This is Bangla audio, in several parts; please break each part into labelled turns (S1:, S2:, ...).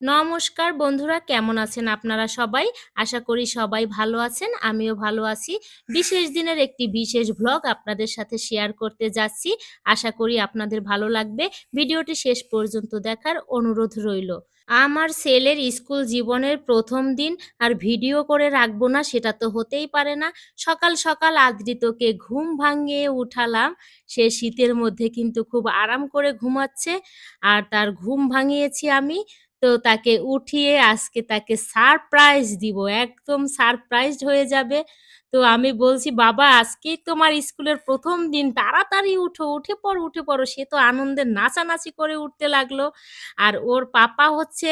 S1: নমস্কার বন্ধুরা কেমন আছেন আপনারা সবাই? আশা করি সবাই ভালো আছেন। আমিও ভালো আছি। বিশেষ দিনের একটি বিশেষ ভ্লগ আপনাদের সাথে শেয়ার করতে যাচ্ছি। আশা করি আপনাদের ভালো লাগবে। ভিডিওটি শেষ পর্যন্ত দেখার অনুরোধ রইল। আমার ছেলের স্কুল জীবনের প্রথম দিন আর ভিডিও করে রাখব না সেটা তো হতেই পারে না। সকাল, সকাল আদৃতকে ঘুম ভাঙিয়ে উঠালাম। সে শীতের মধ্যে কিন্তু খুব আরাম করে ঘুমাচ্ছে। আর তার ঘুম ভাঙিয়েছি আমি। তো তাকে উঠিয়ে আজকে তাকে সারপ্রাইজ দিব। একদম সারপ্রাইজড হয়ে যাবে। তো আমি বলছি, "বাবা আজকে তোমার স্কুলের প্রথম দিন। তাড়াতাড়ি উঠো, উঠে পড়ো, উঠে পড়ো।" সে তো আনন্দে নাচানাচি করে উঠতে লাগল। আর ওর পাপা হচ্ছে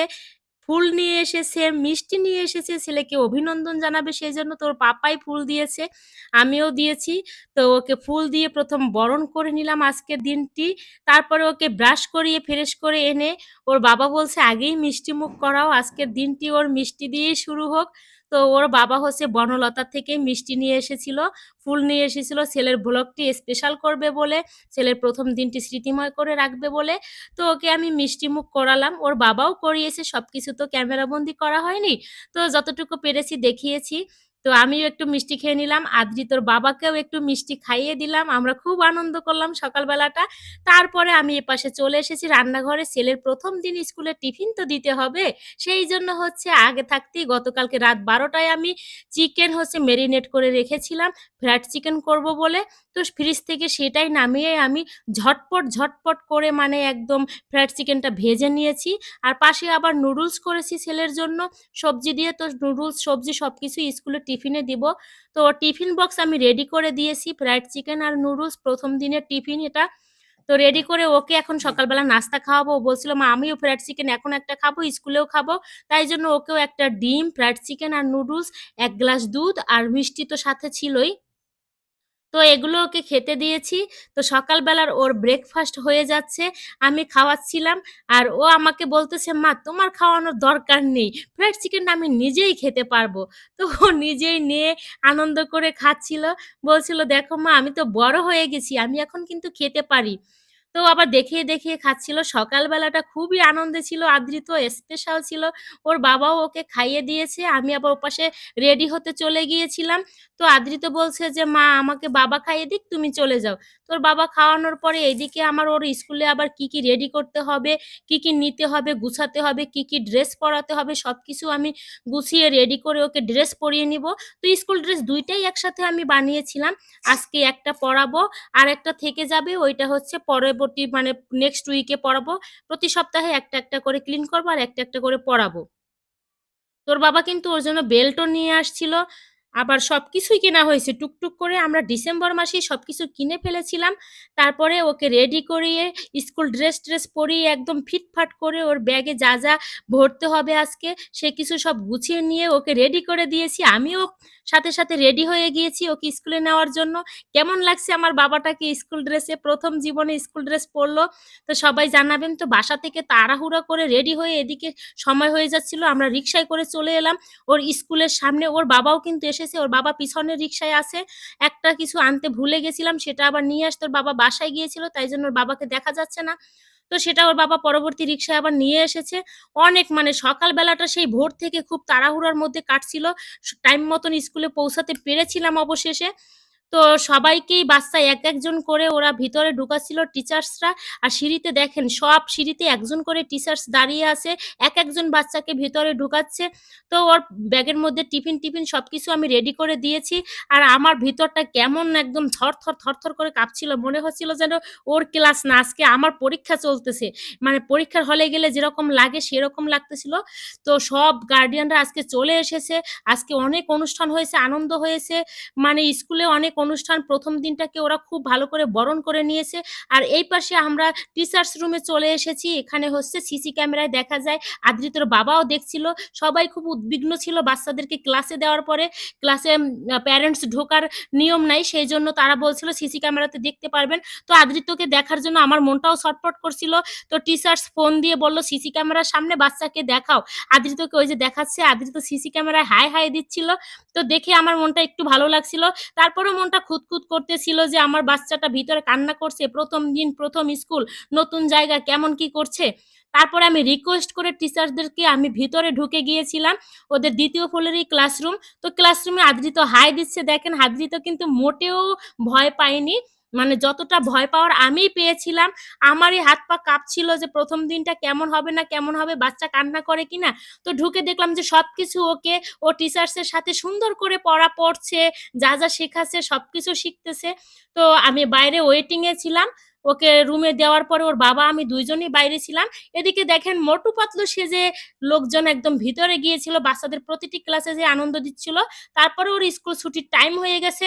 S1: ফুল নিয়ে এসেছে, মিষ্টি নিয়ে এসেছে ছেলেকে অভিনন্দন জানাবে সেই জন্য তোর পাপাই ফুল দিয়েছে। আমিও দিয়েছি। তো ওকে ফুল দিয়ে প্রথম বরণ করে নিলাম আজকের দিনটি। তারপরে ওকে ব্রাশ করিয়ে ফ্রেশ করে এনে ওর বাবা বলছে, "আগেই মিষ্টি মুখ করাও। আজকের দিনটি ওর মিষ্টি দিয়েই শুরু হোক।" তো ওর বাবা হচ্ছে বনলতা থেকে মিষ্টি নিয়ে এসেছিল, ফুল নিয়ে এসেছিল ছেলের ব্লগটি স্পেশাল করবে বলে, ছেলের প্রথম দিনটি স্মৃতিময় করে রাখবে বলে। তো ওকে আমি মিষ্টি মুখ করালাম। ওর বাবাও করিয়েছে। সব কিছু তো ক্যামেরাবন্দি করা হয়নি। তো যতটুকু পেরেছি দেখিয়েছি। তো আমিও একটু মিষ্টি খেয়ে নিলাম। আদ্রি তোর বাবাকেও একটু মিষ্টি খাইয়ে দিলাম। আমরা খুব আনন্দ করলাম সকালবেলাটা। তারপরে আমি এপাশে চলে এসেছি রান্নাঘরে। ছেলের প্রথম দিন স্কুলে টিফিন তো দিতে হবে। সেই জন্য হচ্ছে আগে থাকতেই গতকালকে রাত বারোটায় আমি চিকেন হচ্ছে মেরিনেট করে রেখেছিলাম ফ্রাইড চিকেন করব বলে। তো ফ্রিজ থেকে সেটাই নামিয়ে আমি ঝটপট, ঝটপট করে মানে একদম ফ্রাইড চিকেনটা ভেজে নিয়েছি। আর পাশে আবার নুডলস করেছি ছেলের জন্য। সবজি দিয়ে তো নুডলস, সবজি সব সবকিছু স্কুলে টিফিনে দিব। তো টিফিন বক্স আমি রেডি করে দিয়েছি। ফ্রাইড চিকেন আর নুডলস প্রথম দিনের টিফিন এটা। তো রেডি করে ওকে এখন সকালবেলা নাস্তা খাওয়াবো। বলছিল, "মা আমিও ফ্রাইড চিকেন এখন একটা খাব, স্কুলেও খাব।" তাই জন্য ওকেও একটা ডিম, ফ্রাইড চিকেন আর নুডলস, এক গ্লাস দুধ আর মিষ্টি তো সাথে ছিলই। তো এগুলো ওকে খেতে দিয়েছি। তো সকালবেলার ওর ব্রেকফাস্ট হয়ে যাচ্ছে। আমি খাওয়াচ্ছিলাম। আর ও আমাকে বলতেছে, "মা তোমার খাওয়ানোর দরকার নেই। ফ্রাইড চিকেনটা আমি নিজেই খেতে পারব।" তো ও নিজেই নিয়ে আনন্দ করে খাচ্ছিল। বলছিল, "দেখো মা আমি তো বড় হয়ে গেছি। আমি এখন কিন্তু খেতে পারি।" তো আবার দেখিয়ে, দেখিয়ে খাচ্ছিল। সকালবেলাটা খুবই আনন্দে ছিল। আদ্রিত স্পেশাল ছিল। ওর বাবাও ওকে খাইয়ে দিয়েছে। আমি আবার ওপাশে রেডি হতে চলে গিয়েছিলাম। তো আদ্রিত বলছে যে, "মা আমাকে বাবা খাইয়ে দিক, তুমি চলে যাও।" তো ওর বাবা খাওয়ানোর পরে এইদিকে আমার ওর স্কুলে আবার কি, কি রেডি করতে হবে, কি, কি নিতে হবে, গুছাতে হবে, কি, কি ড্রেস পরাতে হবে সব কিছু আমি গুছিয়ে রেডি করে ওকে ড্রেস পরিয়ে নিব। তো স্কুল ড্রেস দুইটাই একসাথে আমি বানিয়েছিলাম। আজকে একটা পরাবো, আরেকটা থেকে যাবে। ওইটা হচ্ছে পরবর্তী মানে নেক্সট উইকে পরাবো। প্রতি সপ্তাহে একটা, একটা করে ক্লিন করব আর একটা, একটা করে পরাবো। তোর বাবা কিন্তু ওর জন্য বেল্টও নিয়ে আসছিল। আবার সব কিছুই কেনা হয়েছে। টুকটুক করে আমরা ডিসেম্বর মাসেই সবকিছু কিনে ফেলেছিলাম। তারপরে ওকে রেডি করিয়ে স্কুল ড্রেস-ট্রেস পরিয়ে একদম ফিটফাট করে ওর ব্যাগে যা, যা ভরতে হবে আজকে সে কিছু সব গুছিয়ে নিয়ে ওকে রেডি করে দিয়েছি। আমিও সাথে, সাথে রেডি হয়ে গিয়েছি ওকে স্কুলে নেওয়ার জন্য। কেমন লাগছে আমার বাবাটাকে স্কুল ড্রেসে প্রথম জীবনে স্কুল ড্রেস পরলো তো সবাই জানাবেন। তো বাসা থেকে তাড়াহুড়া করে রেডি হয়ে এদিকে সময় হয়ে যাচ্ছিল। আমরা রিক্সায় করে চলে এলাম ওর স্কুলের সামনে। ওর বাবাও কিন্তু এসেছে। ওর বাবা পিছনের রিক্সায় আছে। একটা কিছু আনতে ভুলে গেছিলাম, সেটা আবার নিয়ে আসতে ওর বাবা বাসায় গিয়েছিল। তাই জন্য ওর বাবাকে দেখা যাচ্ছে না। তো সেটা ওর বাবা পরবর্তী রিক্সায় আবার নিয়ে এসেছে। অনেক মানে সকালবেলাটা সেই ভোর থেকে খুব তাড়াহুড়ার মধ্যে কাটছিল। টাইম মতন স্কুলে পৌঁছাতে পেরেছিলাম অবশেষে। তো সবাইকেই বাচ্চা এক, একজন করে ওরা ভিতরে ঢুকাচ্ছিল টিচার্সরা। আর সিঁড়িতে দেখেন সব সিঁড়িতে একজন করে টিচার্স দাঁড়িয়ে আছে। এক, একজন বাচ্চাকে ভিতরে ঢুকাচ্ছে। তো ওর ব্যাগের মধ্যে টিফিন-টিফিন সবকিছু আমি রেডি করে দিয়েছি। আর আমার ভিতরটা কেমন একদম থরথর, থরথর করে কাঁপছিল। মনে হচ্ছিল যেন ওর ক্লাস না আজকে আমার পরীক্ষা চলতেছে। মানে পরীক্ষার হলে গেলে যেরকম লাগে সেরকম লাগতেছিল। তো সব গার্ডিয়ানরা আজকে চলে এসেছে। আজকে অনেক অনুষ্ঠান হয়েছে, আনন্দ হয়েছে। মানে স্কুলে অনেক অনুষ্ঠান প্রথম দিনটাকে ওরা খুব ভালো করে বরণ করে নিয়েছে। আর এই পাশে আমরা টিচার্স রুমে চলে এসেছি। এখানে হচ্ছে সিসি ক্যামেরায় দেখা যায়। আদৃতর বাবাও দেখছিল। সবাই খুব উদ্বিগ্ন ছিল বাচ্চাদেরকে ক্লাসে দেওয়ার পরে। ক্লাসে প্যারেন্টস ঢোকার নিয়ম নাই। সেই জন্য তারা বলছিল সিসি ক্যামেরাতে দেখতে পারবেন। তো আদ্রিতকে দেখার জন্য আমার মনটাও ছটফট করছিল। তো টিচার্স ফোন দিয়ে বলল, "সিসি ক্যামেরার সামনে বাচ্চাকে দেখাও।" আদ্রিতকে ওই যে দেখাচ্ছে। আদ্রিত সিসি ক্যামেরায় হাই, হাই দিচ্ছিল। তো দেখে আমার মনটা একটু ভালো লাগছিল। তারপরেও মনটা খুঁতখুঁত করতেছিল যে আমার বাচ্চাটা ভিতরে কান্না করছে। প্রথম দিন, প্রথম স্কুল, নতুন জায়গা কেমন কি করছে। তারপরে আমি রিকোয়েস্ট করে টিচারদেরকে আমি ভিতরে ঢুকে গিয়েছিলাম ওদের দ্বিতীয় ফ্লোরেরই ক্লাসরুম। তো ক্লাসরুমে আদৃত হাই দিচ্ছে দেখেন আদৃত কিন্তু মোটেও ভয় পায়নি। মানে যতটা ভয় পাওয়ার আমিই পেয়েছিলাম। আমারই হাত পা কাঁপছিল যে প্রথম দিনটা কেমন হবে না কেমন হবে, বাচ্চা কান্না করে কিনা। তো ঢুকে দেখলাম যে সব কিছু ওকে, ও টিচার্স এর সাথে সুন্দর করে পড়া পড়ছে, যা, যা শেখাচ্ছে সব কিছু শিখতেছে। তো আমি বাইরে ওয়েটিং এ ছিলাম। ওকে রুমে দেওয়ার পরে ওর বাবা আমি দুইজনই বাইরে ছিলাম। এদিকে দেখেন মোটু পাতলু সেজে লোকজন একদম ভিতরে গিয়েছিল বাচ্চাদের প্রতিটি ক্লাসে যে আনন্দ দিচ্ছিল। তারপরে ওর স্কুল ছুটির টাইম হয়ে গেছে।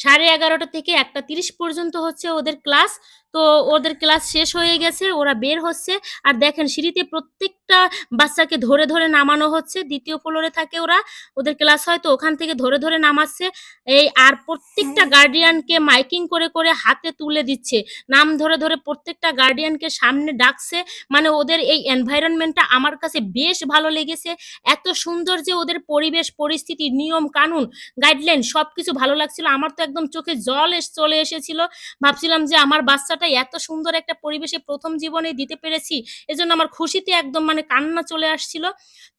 S1: ১১:৩০ থেকে ১:৩০ পর্যন্ত হচ্ছে ওদের ক্লাস। তো ওদের ক্লাস শেষ হয়ে গেছে, ওরা বের হচ্ছে। আর দেখেন সিঁড়িতে প্রত্যেকটা বাচ্চাকে ধরে, ধরে নামানো হচ্ছে। ২য় ফ্লোরে থাকে ওরা। ওদের ক্লাস হয় তো ওখান থেকে ধরে, ধরে নামাচ্ছে। এই আর প্রত্যেকটা গার্ডিয়ানকে মাইকিং করে, করে হাতে তুলে দিচ্ছে। নাম ধরে, ধরে প্রত্যেকটা গার্ডিয়ানকে সামনে ডাকছে। মানে ওদের এই এনভায়রনমেন্ট টা আমার কাছে বেশ ভালো লেগেছে। এত সুন্দর যে ওদের পরিবেশ, পরিস্থিতি, নিয়ম, কানুন, গাইডলাইন সব কিছু ভালো লাগছিল। আমার তো একদম চোখে জল এস চলে এসেছিল। ভাবছিলাম যে আমার বাচ্চাটা এত সুন্দর একটা পরিবেশে প্রথম জীবনে দিতে পেরেছি। এজন্য আমার খুশিতে একদম মানে কান্না চলে আসছিল।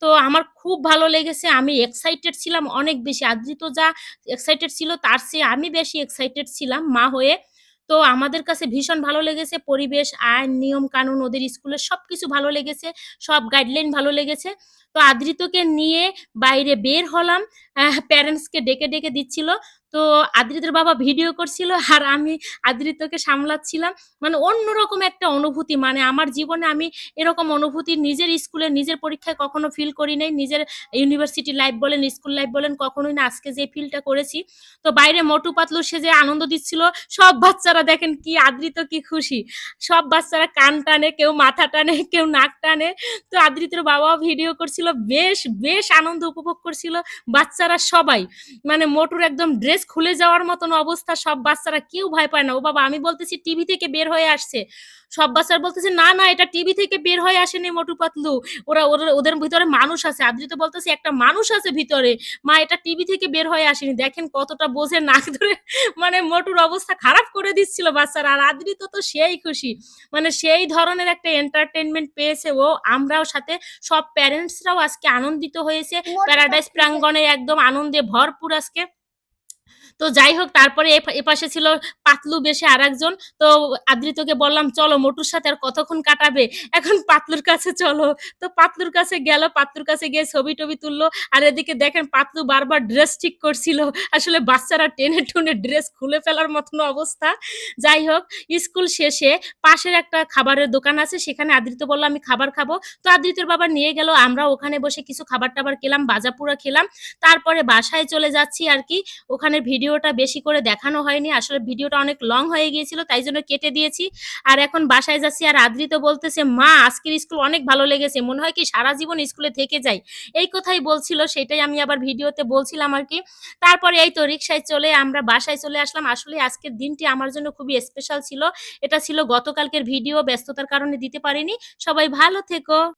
S1: তো আমার খুব ভালো লেগেছে। আমি এক্সাইটেড ছিলাম অনেক বেশি। আদৃত যা এক্সাইটেড ছিল তার চেয়ে আমি বেশি এক্সাইটেড ছিলাম মা হয়ে। তো আমাদের কাছে ভীষণ ভালো লেগেছে। পরিবেশ, আইন, নিয়ম, কানুন ওদের স্কুলের সবকিছু ভালো লেগেছে। সব গাইডলাইন ভালো লেগেছে। তো আদৃতকে নিয়ে বাইরে বের হলাম। আহ প্যারেন্টস ডেকে, ডেকে দিচ্ছিল। তো আদ্রিতের বাবা ভিডিও করছিল আর আমি আদ্রিতকে সামলাচ্ছিলাম। মানে অন্যরকম একটা অনুভূতি মানে আমার জীবনে আমি এরকম অনুভূতি নিজের স্কুলে নিজের পরীক্ষায় কখনো ফিল করি নাই। নিজের ইউনিভার্সিটি লাইফ বলেন, স্কুল লাইফ বলেন কখনোই না আজকে যে ফিলটা করেছি। তো বাইরে মোটু পাতলু সে যে আনন্দ দিচ্ছিল। সব বাচ্চারা দেখেন কি আদ্রিত কি খুশি। সব বাচ্চারা কান টানে, কেউ মাথা টানে, কেউ নাক টানে। তো আদ্রিতের বাবাও ভিডিও করছিল। বেশ, বেশ আনন্দ উপভোগ করছিল বাচ্চারা সবাই। মানে মোটুর একদম ড্রেস খুলে যাওয়ার মতন অবস্থা সব বাচ্চারা কেউ ভয় পায় না। ও বাবা আমি বলতেছি টিভি থেকে বের হয়ে আসছে। সব বাচ্চারা বলতেছে, "না, না এটা টিভি থেকে বের হয়ে আসেনি মোটু পাতলু। ওরা ওদের ভিতরে মানুষ আছে।" আদ্রিত বলতেছে, "একটা মানুষ আছে ভিতরে। মা এটা টিভি থেকে বের হয়ে আসেনি।" দেখেন কতটা বোঝে নাক ধরে মানে মোটুর অবস্থা খারাপ করে দিচ্ছিল বাচ্চারা। আর আদ্রিত তো সেই খুশি। মানে সেই ধরনের একটা এন্টারটেনমেন্ট পেয়েছে ও। আমরাও সাথে সব প্যারেন্টসরাও আজকে আনন্দিত হয়েছে। প্যারাডাইস প্রাঙ্গণে একদম আনন্দে ভরপুর আজকে। তো যাই হোক তারপরে এপাশে ছিল পাতলু বেশে আরেকজন। তো আদ্রিতকে বললাম, "চলো মোটুর সাথে আর কতক্ষণ কাটাবে? এখন পাতলুর কাছে চলো।" তো পাতলুর কাছে গেল। পাতলুর কাছে গিয়ে ছবি-টবি তুললো। আর এদিকে দেখেন পাতলু বারবার ড্রেস ঠিক করছিল। আসলে বাচ্চারা টেনে টুনে ড্রেস খুলে ফেলার মতন অবস্থা। যাই হোক স্কুল শেষে পাশের একটা খাবারের দোকান আছে সেখানে আদ্রিত বলল, "আমি খাবার খাব।" তো আদ্রিতের বাবা নিয়ে গেল। আমরা ওখানে বসে কিছু খাবার-টাবার খেলাম, ভাজা-পোড়া খেলাম। তারপরে বাসায় চলে যাচ্ছি আর কি ওখানে ভিডিওটা বেশি করে দেখানো হয়নি। আসলে ভিডিওটা অনেক লং হয়ে গিয়েছিল তাই জন্য কেটে দিয়েছি। আর এখন বাসায় যাচ্ছি আর আদ্রিত বলতেছে, "মা আজকের স্কুল অনেক ভালো লেগেছে। মনে হয় কি সারা জীবন স্কুলে থেকে যাই।" এই কথাই বলছিল সেটাই আমি আবার ভিডিওতে বলছিলাম আর কি তারপরে এই তো রিক্সায় চলে আমরা বাসায় চলে আসলাম। আসলে আজকের দিনটি আমার জন্য খুবই স্পেশাল ছিল। এটা ছিল গতকালকের ভিডিও ব্যস্ততার কারণে দিতে পারিনি। সবাই ভালো থেকো।